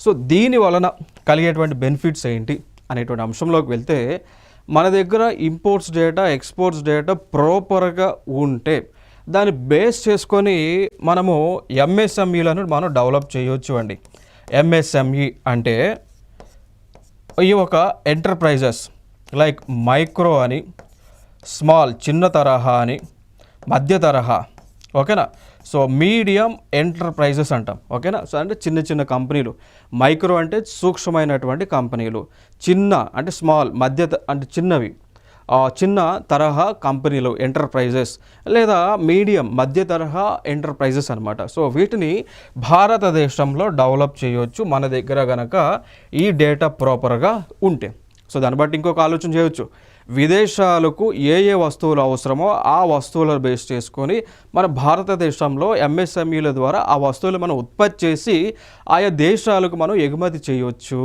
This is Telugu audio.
సో దీని వలన కలిగేటువంటి బెనిఫిట్స్ ఏంటి అనేటువంటి అంశంలోకి వెళ్తే మన దగ్గర ఇంపోర్ట్స్ డేటా ఎక్స్పోర్ట్స్ డేటా ప్రాపర్గా ఉంటే దాన్ని బేస్ చేసుకొని మనము ఎంఎస్ఎంఈలను మనం డెవలప్ చేయొచ్చు అండి. ఎంఎస్ఎంఈ అంటే ఈ ఒక ఎంటర్ప్రైజెస్ లైక్ మైక్రో అని స్మాల్ చిన్న తరహా అని మధ్య తరహా ఓకేనా? సో మీడియం ఎంటర్ప్రైజెస్ అంటాం. ఓకేనా? సో అంటే చిన్న చిన్న కంపెనీలు. మైక్రో అంటే సూక్ష్మమైనటువంటి కంపెనీలు. చిన్న అంటే స్మాల్ మధ్య త- అంటే చిన్నవి. చిన్న తరహా కంపెనీలు ఎంటర్ప్రైజెస్. లేదా మీడియం మధ్య తరహా ఎంటర్ప్రైజెస్ అనమాట సో వీటిని భారతదేశంలో డెవలప్ చేయొచ్చు. మన దగ్గర గనక ఈ డేటా ప్రాపర్గా ఉంటే. సో దాన్ని బట్టి ఇంకొక ఆలోచన చేయవచ్చు విదేశాలకు ఏ ఏ వస్తువులు అవసరమో ఆ వస్తువులను బేస్ చేసుకొని మన భారతదేశంలో ఎంఎస్ఎంఈల ద్వారా ఆ వస్తువులు మనం ఉత్పత్తి చేసి ఆయా దేశాలకు మనం ఎగుమతి చేయవచ్చు